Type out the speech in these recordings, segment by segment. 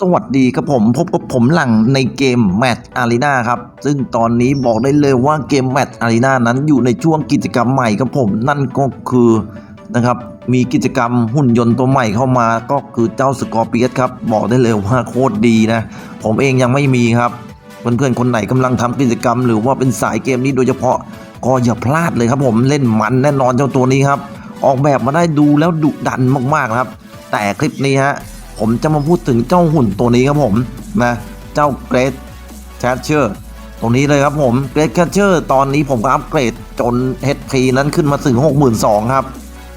สวัสดีครับผมพบกับผมหลังในเกมแมตช์อารีนาครับ ซึ่งตอนนี้บอกได้เลยว่าเกมแมตช์อารีนานั้นอยู่ในช่วงกิจกรรมใหม่ครับผมนั่นก็คือนะครับมีกิจกรรมหุ่นยนต์ตัวใหม่เข้ามาก็คือเจ้าสกอร์เปียสครับ บอกได้เลยว่าโคตรดีนะ ผมเองยังไม่มีครับ เพื่อนๆคนไหนกำลังทำกิจกรรม หรือว่าเป็นสายเกมนี้โดยเฉพาะก็อย่าพลาดเลยครับผมเล่นมันแน่นอนเจ้าตัวนี้ครับ ออกแบบมาได้ดูแล้วดุดันมากๆครับ แต่คลิปนี้ฮะ ผมจะมาพูดถึงเจ้าหุ่นตัวนี้ครับผมนะเจ้าเกรดแคชเชอร์ตัวนี้เลยครับผมเกรดแคชเชอร์ตอนนี้ผมก็อัปเกรดจน HP นั้นขึ้นมาถึง 62,000ครับ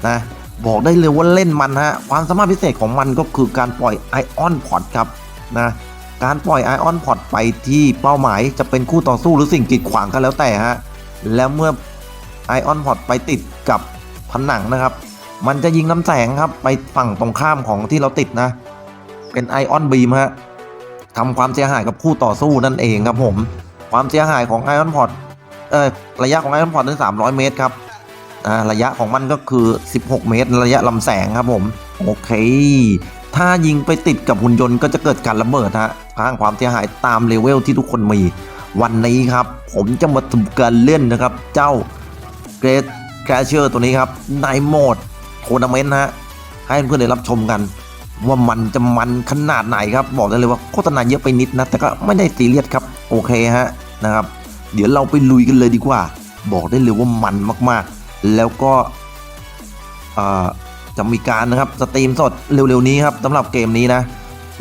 นะบอกได้เลยว่าเล่นมันฮะความสามารถพิเศษของมันก็คือการปล่อยไอออนพอดครับนะการปล่อยไอออนพอดไปที่เป้าหมายจะเป็นคู่ต่อสู้หรือสิ่งกีดขวางก็แล้วแต่ฮะแล้วเมื่อไอออนพอดไปติดกับผนังนะครับ มันจะยิงน้ำแสงครับไปฝั่งตรงข้ามของที่เราติดนะ เป็นไอออนบีมฮะทำความเสียหายกับคู่ต่อสู้นั่นเองครับผม ความเสียหายของไอออนพอดเออระยะของไอออนพอดนั้น300 เมตรครับอ่าระยะของมันก็คือ 16 เมตร ระยะลำแสงครับผมโอเค ถ้ายิงไปติดกับหุ่นยนต์ก็จะเกิดการระเบิดฮะสร้างความเสียหายตามเลเวลที่ทุกคนมีวันนี้ครับ ผมจะมาทำการเล่นนะครับ เจ้าเกรดแคชเชอร์ตัวนี้ครับ ในโหมดทัวร์นาเมนต์ฮะให้เพื่อนๆได้รับชมกัน ว่ามันจะมันขนาดไหนครับ บอกได้เลยว่าโฆษณาเยอะไปนิดนะ แต่ก็ไม่ได้ซีเรียสครับ โอเคฮะนะครับ เดี๋ยวเราไปลุยกันเลยดีกว่า บอกได้เลยว่ามันมากๆ แล้วก็จะมีการนะครับสตรีมสดเร็วๆนี้ครับสำหรับเกมนี้นะ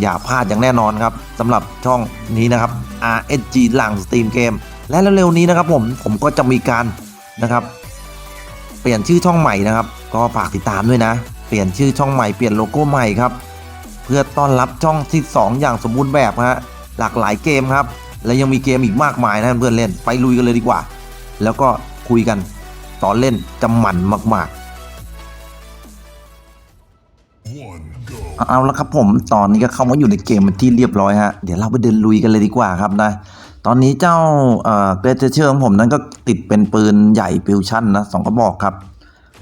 อย่าพลาดอย่างแน่นอนครับสำหรับช่องนี้นะครับ RSG หลังสตรีมเกม และเร็วๆนี้นะครับผมผมก็จะมีการนะครับ เปลี่ยนชื่อช่องใหม่นะครับ ก็ฝากติดตามด้วยนะ เปลี่ยนชื่อช่องใหม่เปลี่ยนโลโก้ใหม่ครับ เพื่อต้อนรับช่องที่ 2 อย่างสมบูรณ์แบบฮะหลากหลายเกมครับ และยังมีเกมอีกมากมายนะเพื่อนเล่นไปลุยกันเลยดีกว่า แล้วก็คุยกันตอนเล่นจะมันมากๆ เอาละครับผมตอนนี้ก็เข้ามาอยู่ในเกมเป็นที่เรียบร้อยฮะเดี๋ยวเราไปเดินลุยกันเลยดีกว่าครับนะตอนนี้เจ้าเอ่อเกรเชอร์ของผมนั้นก็ติดเป็นปืนใหญ่ฟิวชั่นนะสองกระบอกครับ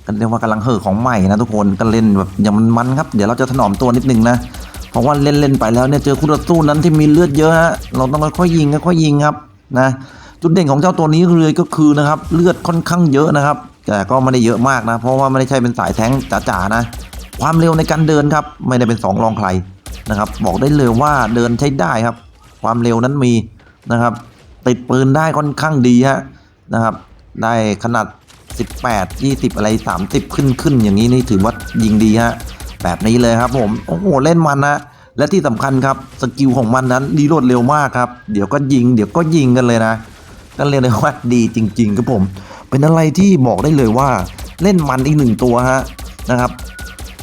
กันเรียกว่ากำลังเห่อของใหม่นะทุกคนก็เล่นแบบอย่างมันๆครับ เดี๋ยวเราจะถนอมตัวนิดนึงนะ เพราะว่าเล่นเล่นๆไปแล้วเนี่ยเจอคู่ต่อสู้นั้นที่มีเลือดเยอะฮะเราต้องค่อยๆยิงค่อยๆยิงครับนะจุดเด่นของเจ้าตัวนี้เลยก็คือนะครับเลือดค่อนข้างเยอะนะครับ แต่ก็ไม่ได้เยอะมากนะ เพราะว่าไม่ได้ใช่เป็นสายแท้งจ๋าๆนะ ความเร็วในการเดินครับไม่ได้เป็นสองรองใครนะครับ บอกได้เลยว่าเดินใช้ได้ครับ ความเร็วนั้นมีนะครับ ติดปืนได้ค่อนข้างดีฮะนะครับ ได้ขนาด 18 20 อะไร 30 ขึ้นขึ้นอย่างนี้นี่ถือว่ายิงดีฮะแบบนี้เลยครับผมโอ้โหเล่นมันนะและที่สำคัญครับสกิลของมันนั้นรีโหลดเร็วมากครับเดี๋ยวก็ยิงเดี๋ยวก็ยิงกันเลยนะก็เรียกได้ว่าดีจริง ๆ ครับผม เป็นอะไรที่บอกได้เลยว่าเล่นมันอีกหนึ่งตัวฮะนะครับ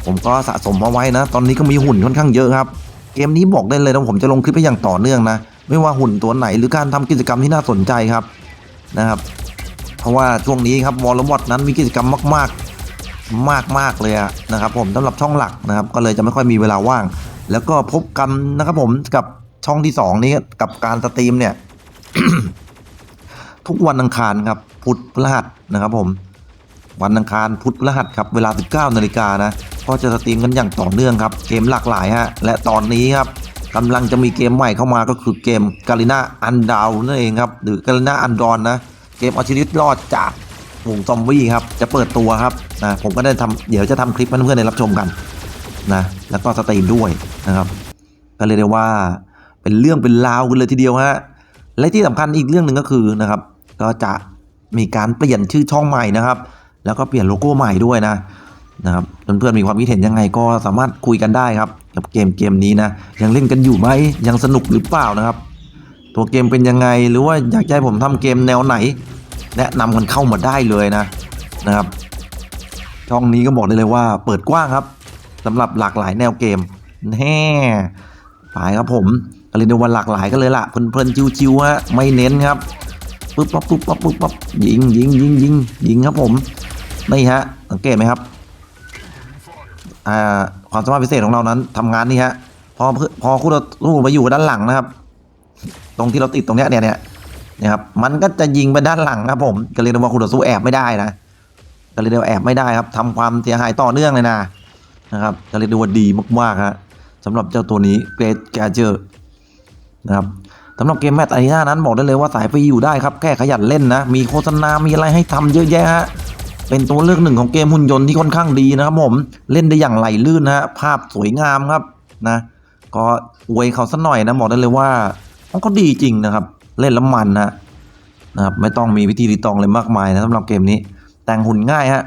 ผมก็สะสมมาไว้นะ ตอนนี้ก็มีหุ่นค่อนข้างเยอะครับ เกมนี้บอกได้เลยนะผมจะลงคลิปไปอย่างต่อเนื่องนะ ไม่ว่าหุ่นตัวไหนหรือการทำกิจกรรมที่น่าสนใจครับนะครับ เพราะว่าช่วงนี้ครับวอลลุ่มดนั้นมีกิจกรรมมาก ๆ มากมากเลยนะครับผมสำหรับช่องหลักนะครับ ก็เลยจะไม่ค่อยมีเวลาว่าง แล้วก็พบกันนะครับผมกับช่องที่สองนี้กับการสตรีมเนี่ย ทุกวันอังคารครับพุธพฤหัสนะครับผมวันอังคารพุธพฤหัสครับเวลา 19นาฬิกานะก็จะสตรีมกันอย่างต่อเนื่องครับ เกมหลากหลายฮะและตอนนี้ครับกำลังจะมีเกมใหม่เข้ามาก็คือเกมกาลิน่าอันดาวนั่นเองครับ หรือกาลิน่าอันดอนนะ เกมเอาชีวิตรอดจากวงซอมบี้ครับ จะเปิดตัวครับนะผมก็ได้ทำเดี๋ยวจะทำคลิปให้เพื่อนๆได้รับชมกันนะแล้วก็สตรีมด้วยนะครับ ก็เลยได้ว่าเป็นเรื่องเป็นราวกันเลยทีเดียวฮะและที่สำคัญอีกเรื่องหนึ่งก็คือนะครับ ก็จะมีการเปลี่ยนชื่อช่องใหม่นะครับ แล้วก็เปลี่ยนโลโก้ใหม่ด้วยนะนะครับเพื่อนๆมีความคิดเห็นยังไงก็สามารถคุยกันได้ครับ กับเกมเกมนี้นะยังเล่นกันอยู่ไหมยังสนุกหรือเปล่านะครับ ตัวเกมเป็นยังไงหรือว่าอยากให้ผมทำเกมแนวไหน แนะนำกันเข้ามาได้เลยนะนะครับ ช่องนี้ก็บอกได้เลยว่าเปิดกว้างครับสำหรับหลากหลายแนวเกมแน่ไปครับผมเรียกได้ว่าหลากหลายกันเลยล่ะเพลินๆชิวๆฮะไม่เน้นครับปุ๊บปั๊บปุ๊บปั๊บปุ๊บปั๊บยิงยิงยิงยิงยิงครับผมนี่ฮะสังเกตไหมครับอ่าความสามารถพิเศษของเรานั้นทำงานนี่ฮะพอพอคู่เราลูกไปอยู่ด้านหลังนะครับ ตรงที่เราติดตรงเนี้ยเนี่ยเนี่ย นี่ยครับมันก็จะยิงไปด้านหลังครับผมก็เรียกได้ว่าคู่ต่อสู้แอบไม่ได้นะก็เรียกได้ว่าแอบไม่ได้ครับทำความเสียหายต่อเนื่องเลยนะนะครับก็เรียกได้ว่าดีมากๆฮะสำหรับเจ้าตัวนี้เกรดแกเจอร์นะครับสำหรับเกมแมตช์อารีนานั้นบอกได้เลยว่าสายฟรีอยู่ได้ครับแค่ขยันเล่นนะ มีโฆษณา มีอะไรให้ทำเยอะแยะฮะเป็นตัวเลือกหนึ่งของเกมหุ่นยนต์ที่ค่อนข้างดีนะครับผมเล่นได้อย่างไหลลื่นนะฮะภาพสวยงามครับนะ ก็อวยเขาสักหน่อยนะบอกได้เลยว่ามันก็ดีจริงนะครับ เล่นแล้วมันนะนะครับไม่ต้องมีวิธีรีตองเลยมากมายนะสำหรับเกมนี้ แต่งหุ่นง่ายฮะ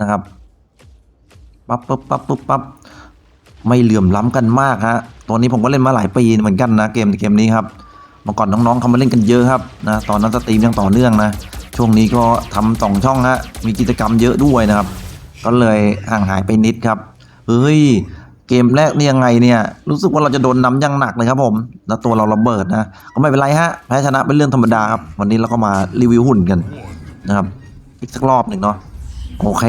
นะครับปั๊บปั๊บปั๊บปั๊บปั๊บไม่เหลื่อมล้ำกันมากฮะตัวนี้ผมก็เล่นมาหลายปีเหมือนกันนะเกมเกมนี้ครับเมื่อก่อนน้องๆเขามาเล่นกันเยอะครับนะตอนนั้นสตรีมยังต่อเนื่องนะช่วงนี้ก็ทำสองช่องฮะมีกิจกรรมเยอะด้วยนะครับ ก็เลยห่างหายไปนิดครับเฮ้ย เกมแรกนี่ยังไงเนี่ย รู้สึกว่าเราจะโดนน้ำยังหนักเลยครับผม แล้วตัวเราระเบิดนะ ก็ไม่เป็นไรฮะ แพ้ชนะเป็นเรื่องธรรมดาครับ วันนี้เราก็มารีวิวหุ่นกันนะครับ อีกสักรอบหนึ่งเนาะ โอเค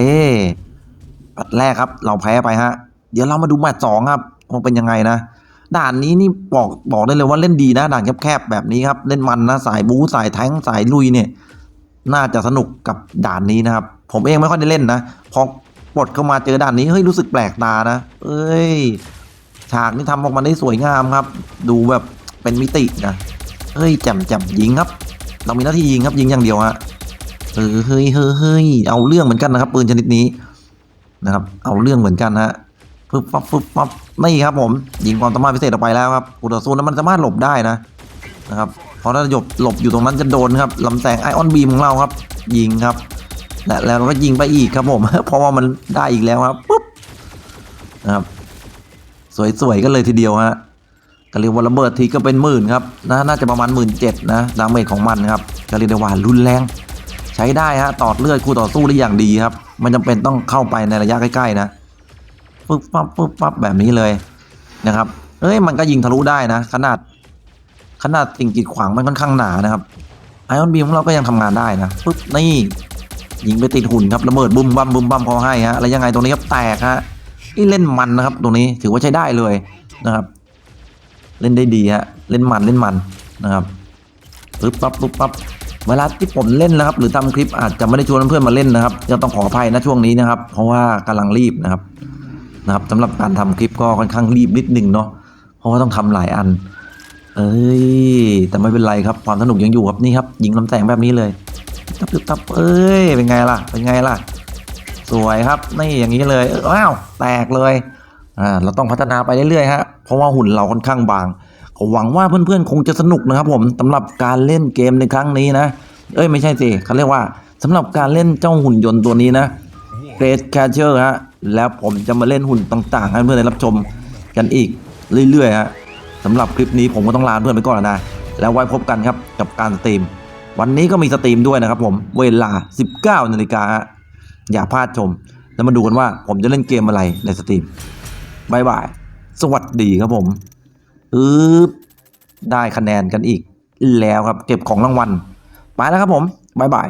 ปัดแรกครับ เราแพ้ไปฮะ เดี๋ยวเรามาดูแมตช์สองครับว่าเป็นยังไงนะ ด่านนี้นี่บอกบอกได้เลยว่าเล่นดีนะ ด่านแคบๆแบบนี้ครับ เล่นมันนะ สายบู๊สายแทงสายลุยเนี่ย น่าจะสนุกกับด่านนี้นะครับ ผมเองไม่ค่อยได้เล่นนะ พอ ปลดเข้ามาเจอด่านนี้เฮ้ยรู้สึกแปลกตานะ เอ้ย ฉากนี่ทำออกมาได้สวยงามครับ ดูแบบเป็นมิตินะเฮ้ยจ่มแจ่มยิงครับ เรามีหน้าที่ยิงครับยิงอย่างเดียวฮะเออเฮ้ยเฮ้ยเฮ้ยเอาเรื่องเหมือนกันนะครับปืนชนิดนี้นะครับ เอาเรื่องเหมือนกันฮะฟึบฟับฟึบฟับนี่ครับผมยิงความสามารถพิเศษออกไปแล้วครับอุตสูนั้นมันสามารถหลบได้นะนะครับเพราะถ้าหยบหลบอยู่ตรงนั้นจะโดนครับลำแสงไอออนบีมของเราครับ ยิงครับ และแล้วก็ยิงไปอีกครับผม เพราะว่ามันได้อีกแล้วครับปุ๊บนะครับสวยๆกันเลยทีเดียวฮะก็เรียกว่าระเบิดทีก็เป็นหมื่นครับนะน่าจะประมาณหมื่นเจ็ดนะดาเมจของมันครับก็เรียกได้ว่ารุนแรง ใช้ได้ฮะตอดเลือดคู่ต่อสู้ได้อย่างดีครับ มันจำเป็นต้องเข้าไปในระยะใกล้ๆนะปึ๊บปั๊บปึ๊บปั๊บแบบนี้เลยนะครับ เอ้ยมันก็ยิงทะลุได้นะ ขนาดขนาดสิ่งกีดขวางมันค่อนข้างหนานะครับไอออนบีมของเราก็ยังทำงานได้นะปึ๊บนี่ ยิงไปติดหุ่นครับระเบิดบุ้มบั้มบุ้มบั้มเขาให้ฮะแล้วยังไงตรงนี้ครับแตกฮะนี่เล่นมันนะครับตรงนี้ถือว่าใช้ได้เลยนะครับ เล่นได้ดีฮะเล่นมันเล่นมันนะครับปึ๊บปั๊บปึ๊บปั๊บเวลาที่ผมเล่นนะครับ หรือทำคลิปอาจจะไม่ได้ชวนเพื่อนมาเล่นนะครับก็ต้องขออภัยนะช่วงนี้นะครับ เพราะว่ากำลังรีบนะครับนะครับสำหรับการทำคลิปก็ค่อนข้างรีบนิดนึงเนาะเพราะว่าต้องทำหลายอัน เอ้ยแต่ไม่เป็นไรครับความสนุกยังอยู่ครับนี่ครับยิงลำแสงแบบนี้เลย ตับตับตับเอ้ย เป็นไงล่ะ เป็นไงล่ะ สวยครับ นี่อย่างนี้เลยเออว้าวแตกเลย อ่า เราต้องพัฒนาไปเรื่อยๆฮะ เพราะว่าหุ่นเราค่อนข้างบางผมหวังว่าเพื่อนๆ คงจะสนุกนะครับผมสำหรับการเล่นเกมในครั้งนี้นะ เอ้ย ไม่ใช่สิเขาเรียกว่าสำหรับการเล่นเจ้าหุ่นยนต์ตัวนี้นะ Great Catcher ฮะ แล้วผมจะมาเล่นหุ่นต่างๆ ให้เพื่อนได้รับชมกันอีกเรื่อยๆฮะสำหรับคลิปนี้ผมก็ต้องลาเพื่อนไปก่อนนะ แล้วไว้พบกันครับกับการสตรีม วันนี้ก็มีสตรีมด้วยนะครับผมเวลา 19นาฬิกาฮะอย่าพลาดชม แล้วมาดูกันว่าผมจะเล่นเกมอะไรในสตรีมบายบาย สวัสดีครับผมอืบได้คะแนนกันอีกแล้วครับ เก็บของรางวัล ไปแล้วครับผมบายบาย